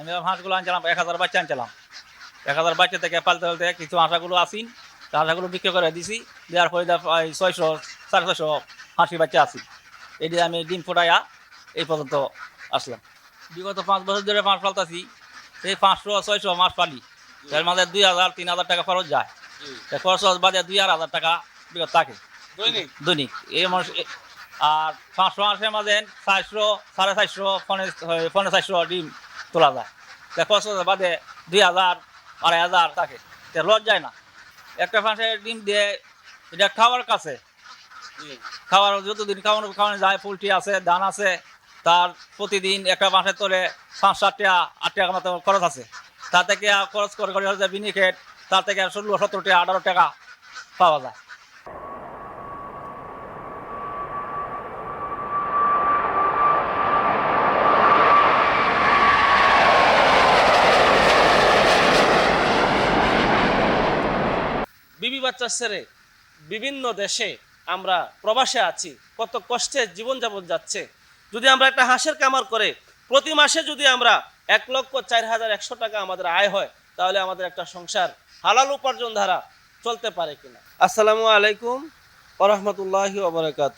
আমি হাঁসগুলো আনছিলাম এক হাজার বাচ্চা আনছিলাম। এক হাজার বাচ্চা থেকে পালতে পালতে কিছু হাঁসাগুলো আসিন হাঁসাগুলো বিক্রি করে দিছি দেওয়ার পরে প্রায় ছয়শো সাড়ে ছয়শো হাঁসি বাচ্চা আসি দিয়ে আমি ডিম ফুটাইয়া এই পর্যন্ত আসলাম। বিগত পাঁচ বছর ধরে মাছ পালতাছি সেই পাঁচশো ছয়শো মাছ পালি। এর মাঝে দুই হাজার তিন হাজার টাকা খরচ যায়। খরচ বাদে দুই আর হাজার টাকা বিগত থাকে। দৈনিক? এই মানুষ আর পাঁচশো মাসের মাঝে চারশো সাড়ে চারশো পনে পনে চারশো ডিম তোলা যায়। তা খরচ বাদে দুই হাজার, আড়াই হাজার থাকে। তা লস যায় না। একটা মাসের ডিম দিয়ে এটা খাওয়ার কাছে। খাওয়ার যতদিন খাওয়ানো খাওয়ানো যায়, পোলট্রি আছে, ধান আছে, তার প্রতিদিন একটা মাসের তোলে পাঁচ সাত টাকা, আট টাকা মতো খরচ আছে। তা থেকে খরচ করে করে বিনিকেট, তার থেকে ষোলো, সতেরো টাকা, আঠারো টাকা পাওয়া যায় বিবি বাচ্চা ছেড়ে বিভিন্ন দেশে আমরা প্রবাসে আছি, কত কষ্টে জীবনযাপন যাচ্ছে। যদি আমরা একটা হাঁসের কামার করে, প্রতি মাসে যদি আমরা এক লক্ষ চার হাজার একশো টাকা আমাদের আয় হয়, তাহলে আমাদের একটা সংসার হালাল উপার্জন ধারা চলতে পারে কিনা। আসসালামু আলাইকুম ওরহমতুল্লাহি ওবরাকাত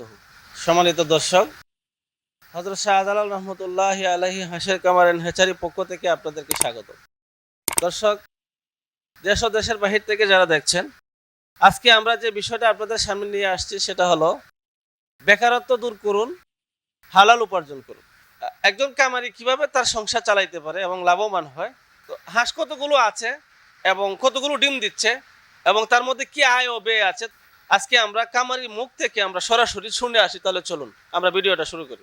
সম্মানিত দর্শক হজরত শাহজালাল রহমতুল্লাহ আলহি হাঁসের কামার হেচারি পক্ষ থেকে আপনাদেরকে স্বাগত। দর্শক, দেশ ও দেশের বাহির থেকে যারা দেখছেন আজকে আমরা যে বিষয়টা আপনাদের সামনে নিয়ে আসছি সেটা হলো, বেকারত্ব দূর করুন, হালাল উপার্জন করুন। একজন কামারি কীভাবে তার সংসার চালাইতে পারে এবং লাভবান হয়? তো হাঁস কতগুলো আছে এবং কতগুলো ডিম দিচ্ছে এবং তার মধ্যে কি আয় ও ব্যয় আছে? আজকে আমরা কামারির মুখ থেকে আমরা সরাসরি শুনে আসি, তাহলে চলুন আমরা ভিডিওটা শুরু করি।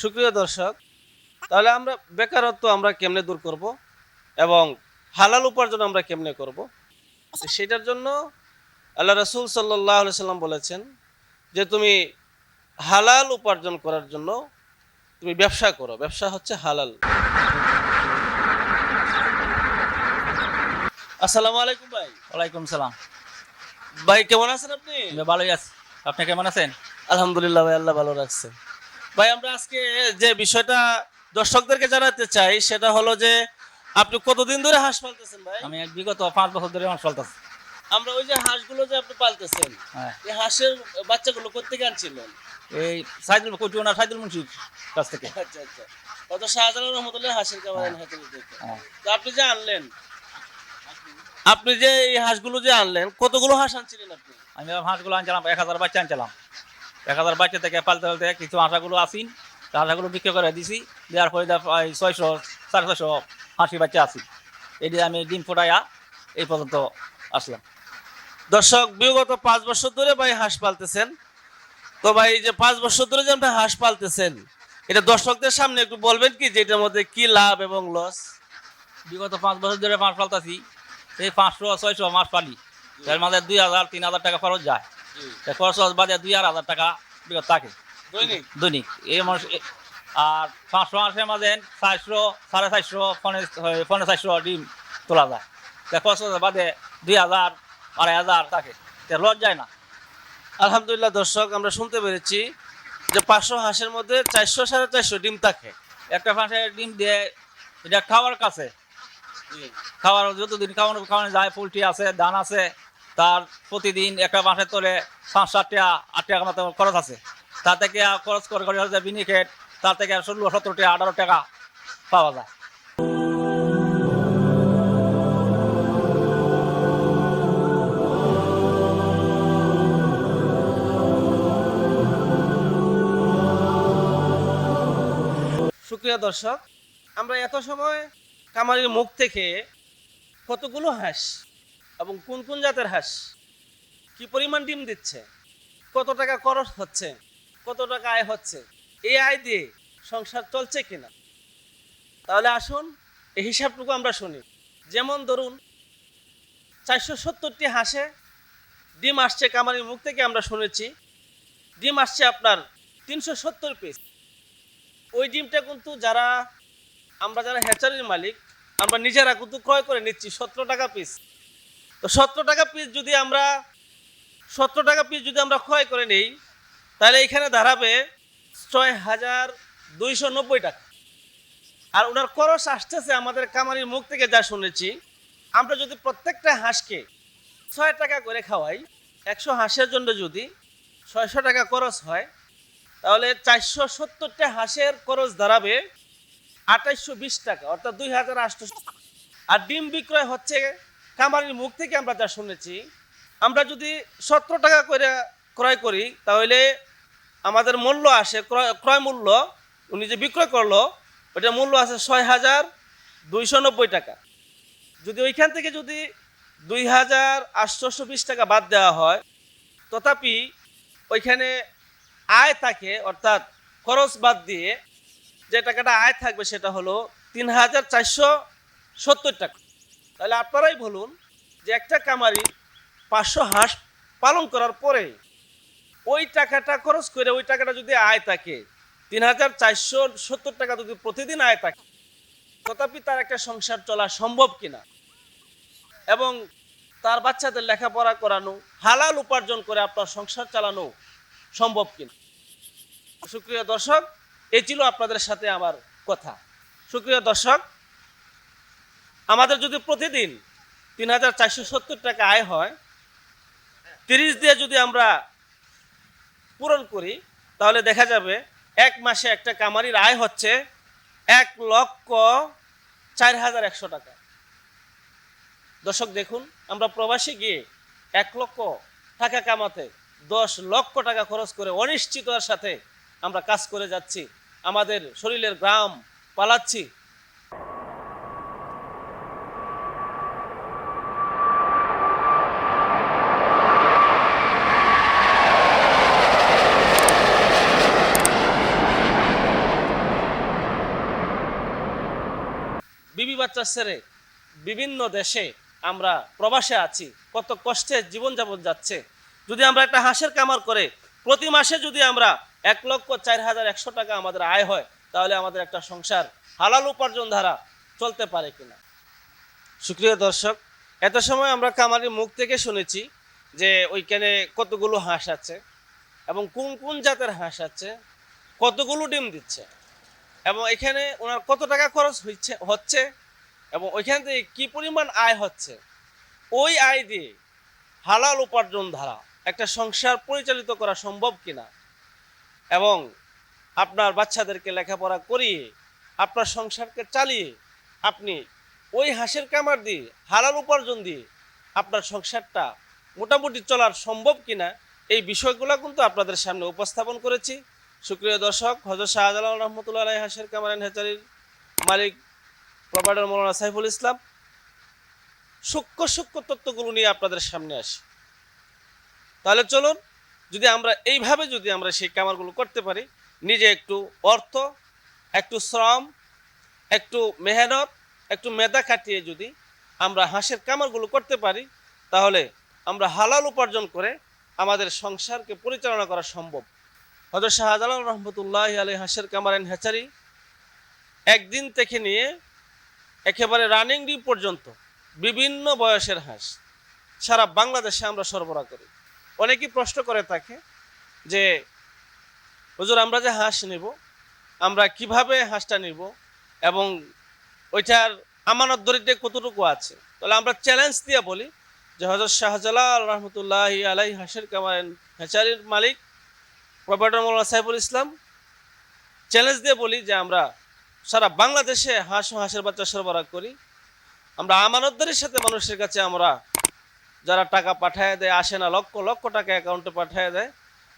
সুপ্রিয় দর্শক তাহলে আমরা বেকারত্ব আমরা কেমনে দূর করব এবং হালাল উপার্জন আমরা কেমনে করব? সেটার জন্য আল্লাহ রসুল সাল্লাহ সাল্লাম বলেছেন যে তুমি হালাল উপার্জন করার জন্য তুমি ব্যবসা করো। ব্যবসা হচ্ছে হালাল। আসসালামু আলাইকুম ভাই। ওয়ালাইকুম সালাম। ভাই কেমন আছেন আপনি? আমি ভালোই আছি। আপনি কেমন আছেন? আলহামদুলিল্লাহ ভাই আল্লাহ ভালো রাখছে। ভাই আমরা আজকে যে বিষয়টা দর্শকদেরকে জানাতে চাই সেটা হলো যে আপনি কতদিন ধরে হাঁস পালতেছেন ভাই? আমি বিগত পাঁচ বছর ধরে মাছ পালতাছি। আমরা ওই যে হাঁসগুলো যে আপনি পালতেছেন হ্যাঁ। এই হাঁসের বাচ্চাগুলো কোথেকে আনছিলেন? এই সাইদুল কচুনা সাইদুল মুন্সির কাছ থেকে। আচ্ছা আচ্ছা। কত শাহজালাল রহমতুল্লাহ হাঁসের খাবার হাতে হ্যাঁ। তো আপনি যে আনলেন আপনি যে এই হাঁসগুলো যে আনলেন কতগুলো হাঁস আনছিলেন আপনি? আমি হাঁসগুলো আনছিলাম এক হাজার বাচ্চা আনছিলাম। এক হাজার বাচ্চা থেকে পালতে পালতে কিছু হাঁসাগুলো আসিন তা হাঁসাগুলো বিক্রি করে দিছি দেওয়ার পরে প্রায় ছয়শো সাড়ে ছয়শো হাঁসি বাচ্চা আসি দিয়ে আমি ডিম ফুটাইয়া এই পর্যন্ত আসলাম। দর্শক বিগত পাঁচ বছর ধরে ভাই হাঁস পালতেছেন। তো ভাই এই যে পাঁচ বছর ধরে যে আপনি হাঁস পালতেছেন এটা দর্শকদের সামনে একটু বলবেন কি যে এটার মধ্যে কি লাভ এবং লস বিগত পাঁচ বছর ধরে মাছ পালতাছি এই পাঁচশো ছয়শো মাছ পালি। এর মাঝে দুই হাজার তিন হাজার টাকা খরচ যায়। খরচ বাদে দুই আর হাজার টাকা বিগত থাকে। দৈনিক? দৈনিক। এই মানুষ আর পাঁচশো মাসের মাঝে চারশো সাড়ে চারশো পনে পনে চারশো ডিম তোলা যায়। তা খরচ বাদে দুই হাজার আড়াই হাজার থাকে। তা লস যায় না। আলহামদুলিল্লাহ দর্শক আমরা শুনতে পেরেছি যে পাঁচশো হাঁসের মধ্যে চারশো সাড়ে চারশো ডিম থাকে। একটা মাসের ডিম দিয়ে এটা খাওয়ার কাছে। খাওয়ার যতদিন খাওয়ানো খাওয়ানো যায় পোলট্রি আছে ধান আছে তার প্রতিদিন একটা মাসের তোলে পাঁচ সাত টাকা আট টাকা মতো খরচ আছে। তা থেকে খরচ করে করে বিনিকেট তার থেকে ষোলো সতেরো টাকা আঠারো টাকা পাওয়া যায়। সুপ্রিয় দর্শক, আমরা এত সময় কামারির মুখ থেকে কতগুলো হাঁস এবং কোন কোন জাতের হাঁস? কি পরিমাণ ডিম দিচ্ছে? কত টাকা খরচ হচ্ছে? কত টাকা আয় হচ্ছে? এই আয় দিয়ে সংসার চলছে কিনা? তাহলে আসুন, এই হিসাবটুকু আমরা শুনি। যেমন ধরুন, চারশো সত্তরটি হাঁসে ডিম আসছে কামারির মুখ থেকে আমরা শুনেছি, ডিম আসছে আপনার তিনশো সত্তর পিস ওই ডিমটা কিন্তু যারা, আমরা যারা হ্যাচারির মালিক, আমরা নিজেরা কিন্তু ক্রয় করে নিচ্ছি সতেরো টাকা পিস তো সতেরো টাকা পিস যদি আমরা, সত্তর টাকা পিস যদি আমরা ক্রয় করে নিই, তাহলে এখানে দাঁড়াবে ছয় হাজার দুইশো নব্বই টাকা। আর ওনার খরচ আসতেছে আমাদের কামারির মুখ থেকে যা শুনেছি, আমরা যদি প্রত্যেকটা হাঁসকে ছয় টাকা করে খাওয়াই, একশো হাঁসের জন্য যদি ছয়শো টাকা খরচ হয়, তাহলে চারশো সত্তরটা হাঁসের খরচ দাঁড়াবে আঠাইশশো বিশ টাকা, অর্থাৎ দুই হাজার আটশো। আর ডিম বিক্রয় হচ্ছে কামারির মুখ থেকে আমরা যা শুনেছি, আমরা যদি সতেরো টাকা করে ক্রয় করি, তাহলে আমাদের মূল্য আসে, ক্রয় ক্রয় মূল্য, উনি যে বিক্রয় করল ওটা মূল্য আছে ছয় হাজার দুইশো নব্বই টাকা। যদি ওইখান থেকে যদি দুই হাজার আটশোশো বিশ টাকা বাদ দেওয়া হয়, তথাপি ওইখানে আয় থাকে, অর্থাৎ খরচ বাদ দিয়ে যে টাকাটা আয় থাকবে, সেটা হলো তিন হাজার চারশো সত্তর টাকা। তাহলে আপনারাই বলুন যে একটা কামারি পাঁচশো হাঁস পালন করার পরে ওই টাকাটা খরচ করে ওই টাকাটা যদি আয় থাকে, তিন হাজার চারশো সত্তর টাকা যদি প্রতিদিন আয় থাকে, তথাপি তার একটা সংসার চলা সম্ভব কিনা? এবং তার বাচ্চাদের লেখাপড়া করানো, হালাল উপার্জন করে আপনার সংসার চালানো সম্ভব কিনা? সুপ্রিয় দর্শক এই ছিল আপনাদের সাথে আমার কথা। সুপ্রিয় দর্শক আমাদের যদি প্রতিদিন তিন হাজার চারশো সত্তর টাকা আয় হয়, তিরিশ দিয়ে যদি আমরা পূরণ করি, তাহলে দেখা যাবে এক মাসে একটা কামারির আয় হচ্ছে এক লক্ষ চার হাজার একশো টাকা। দর্শক দেখুন, আমরা প্রবাসী গিয়ে এক লক্ষ টাকা কামাতে দশ লক্ষ টাকা খরচ করে অনিশ্চিততার সাথে আমরা কাজ করে যাচ্ছি। আমাদের শরীরের গ্রাম পালাচ্ছি। বিবি বাচ্চা ছেড়ে বিভিন্ন দেশে আমরা প্রবাসে আছি, কত কষ্টে জীবনযাপন যাচ্ছে। যদি আমরা একটা হাঁসের কামার করে প্রতি মাসে যদি আমরা এক লক্ষ চার হাজার একশো টাকা আমাদের আয় হয়, তাহলে আমাদের একটা সংসার হালাল উপার্জন ধারা চলতে পারে কিনা? সুপ্রিয় দর্শক, এত সময় আমরা কামারির মুখ থেকে শুনেছি যে ওইখানে কতগুলো হাঁস আছে এবং কোন কোন জাতের হাঁস আছে, কতগুলো ডিম দিচ্ছে। এবং এখানে ওনার কত টাকা খরচ হচ্ছে হচ্ছে এবং ওইখান থেকে কি পরিমাণ আয় হচ্ছে? ওই আয় দিয়ে হালাল উপার্জন ধারা, একটা সংসার পরিচালিত করা সম্ভব কিনা? এবং আপনার বাচ্চাদেরকে লেখাপড়া করিয়ে, আপনার সংসারকে চালিয়ে আপনি ওই হাঁসের কামার দিয়ে, হালাল উপার্জন দিয়ে আপনার সংসারটা মোটামুটি চলার সম্ভব কিনা? এই বিষয়গুলো কিন্তু আপনাদের সামনে উপস্থাপন করেছি। সুপ্রিয় দর্শক হজরত শাহজালাল রহমতুল্লাহ আলাই হাসের কামার অ্যান্ড হ্যাচারির মালিক প্রোভাইডার মৌলানা সাইফুল ইসলাম। সূক্ষ্ম সূক্ষ্ম তত্ত্বগুলো নিয়ে আপনাদের সামনে আসি। তাহলে চলুন, যদি আমরা এইভাবে যদি আমরা সেই কামারগুলো করতে পারি, নিজে একটু অর্থ, একটু শ্রম, একটু মেহনত, একটু মেধা খাটিয়ে যদি আমরা হাঁসের কামারগুলো করতে পারি, তাহলে আমরা হালাল উপার্জন করে আমাদের সংসারকে পরিচালনা করা সম্ভব। হজরত শাহজালাল রহমতুল্লাহ আলী হাঁসের কামার অ্যান্ড হ্যাচারি একদিন থেকে নিয়ে একেবারে রানিং ডিম পর্যন্ত বিভিন্ন বয়সের হাঁস সারা বাংলাদেশে আমরা সরবরাহ করি। অনেকেই প্রশ্ন করে থাকে যে, হুজুর, আমরা যে হাঁস নেব, আমরা কীভাবে হাঁসটা নিব এবং ওইটার আমানত দরিদ্রে কতটুকু আছে? তাহলে আমরা চ্যালেঞ্জ দিয়ে বলি যে হজরত শাহজালাল রহমতুল্লাহ আলাই হাঁসের কামার হ্যাচারির মালিক প্রফেটর মৌলানা সাইফুল ইসলাম। চ্যালেঞ্জ দিয়ে বলি যে আমরা সারা বাংলাদেশে হাঁস ও হাঁসের বাচ্চা সরবরাহ করি। আমরা আমানতদারির সাথে মানুষের কাছে আমরা যারা টাকা পাঠায় দেয়, আসে না, লক্ষ লক্ষ টাকা অ্যাকাউন্টে পাঠায় দেয়,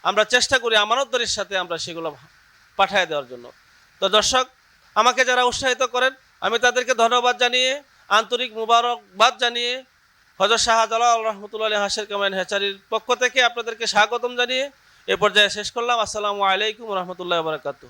আমরা চেষ্টা করি আমানতদারির সাথে আমরা সেগুলো পাঠায় দেওয়ার জন্য। তো দর্শক, আমাকে যারা উৎসাহিত করেন, আমি তাদেরকে ধন্যবাদ জানিয়ে, আন্তরিক মুবারকবাদ জানিয়ে হজরত শাহজালাল রহমতুল্লাহ হাসের কামাইন হেচারির পক্ষ থেকে আপনাদেরকে স্বাগতম জানিয়ে এ পর্যায়ে শেষ করলাম। আসসালামু আলাইকুম রহমতুল্লাহ বারকাতু